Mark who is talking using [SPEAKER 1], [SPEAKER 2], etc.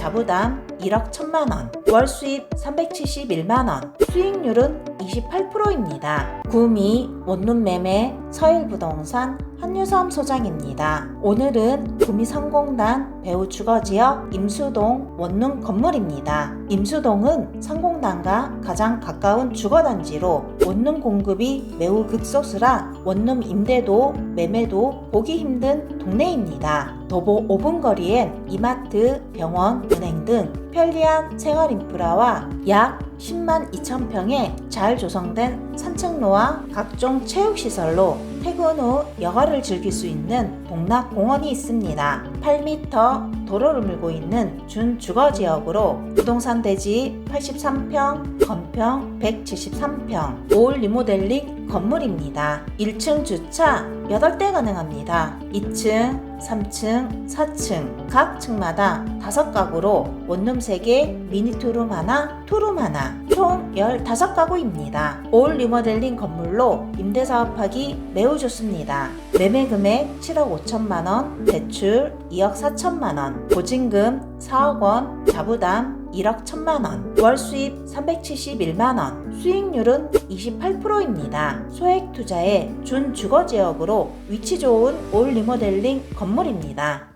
[SPEAKER 1] 자부담 1억 1천만 원, 월 수입 371만 원, 수익률은 28%입니다. 구미, 원룸 매매, 서일부동산, 한유섬 소장입니다. 오늘은 구미 상공단 배우 주거지역 임수동 원룸 건물입니다. 임수동은 상공단과 가장 가까운 주거단지로 원룸 공급이 매우 극소수라 원룸 임대도 매매도 보기 힘든 동네입니다. 도보 5분 거리엔 이마트, 병원, 등 편리한 생활 인프라와 약 10만 2천 평의 잘 조성된 산책로와 각종 체육시설로 퇴근 후 여가를 즐길 수 있는 복락 공원이 있습니다. 8m 도로를 밀고 있는 준주거 지역으로 부동산 대지 83평, 건평 173평, 5월 리모델링 건물입니다. 1층 주차 8대 가능합니다. 2층, 3층, 4층 각 층마다 5가구로 원룸 3개, 미니 투룸 하나, 투룸 하나 총 15가구입니다. 올 리모델링 건물로 임대 사업하기 매우 좋습니다. 매매 금액 7억 5천만 원, 대출 2억 4천만 원, 보증금 4억 원, 자부담 1억 1천만 원, 월 수입 371만 원, 수익률은 28%입니다. 소액 투자의 준 주거 지역으로 위치 좋은 올 리모델링 건물입니다.